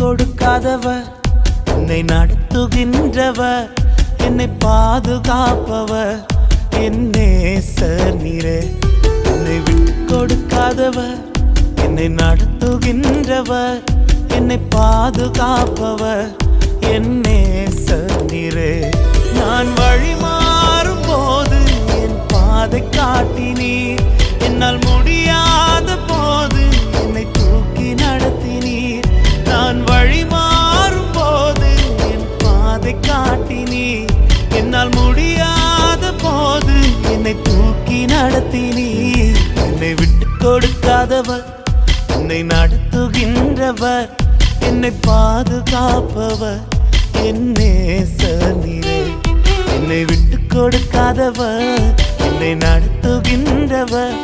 கொடுக்காதவர். என்னை நடத்துகின்றவர். என்னை பாதுகாப்பவர். என்னே நேசர் நீரே. என்னை விட்டு கொடுக்காதவர். என்னை நடத்துகின்றவர். என்னை பாதுகாப்பவர். என்னே நேசர் நீரே. நான் வழி மாறும் போது என் பாதை காட்டினீர். என்னால் முடிய கொடுக்காதவர் என்னை நடத்துகின்றவர் என்னை பாதுகாப்பவர் என் நேசர் என்னை விட்டு கொடுக்காதவர் என்னை நடத்துகின்றவர்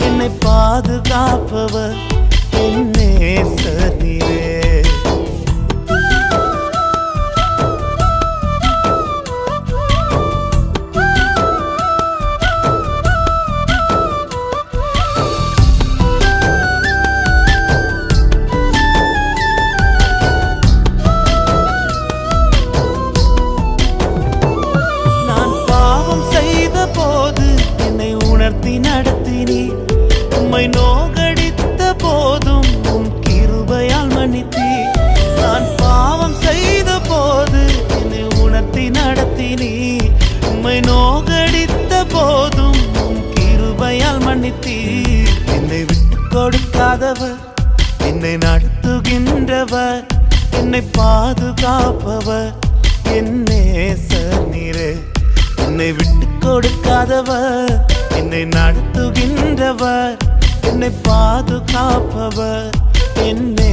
என்னை பாதுகாப்பவர் என்னே நேசர் உம்மை நோகடித்த போதும் கிருபையால் மன்னித்தீர். என்னை விட்டு கொடுக்காதவர் என்னை நடத்துகின்றவர் என்னை பாதுகாப்பவர் என்னே நீரே. என்னை விட்டு கொடுக்காதவர் என்னை நடத்துகின்றவர் என்னை பாதுகாப்பவர் என்னே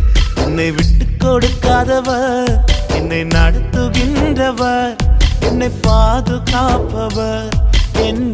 என்னை விட்டு கொடுக்காதவர். என்னை நடத்துகின்றவர். என்னை பாதுகாப்பவர். என்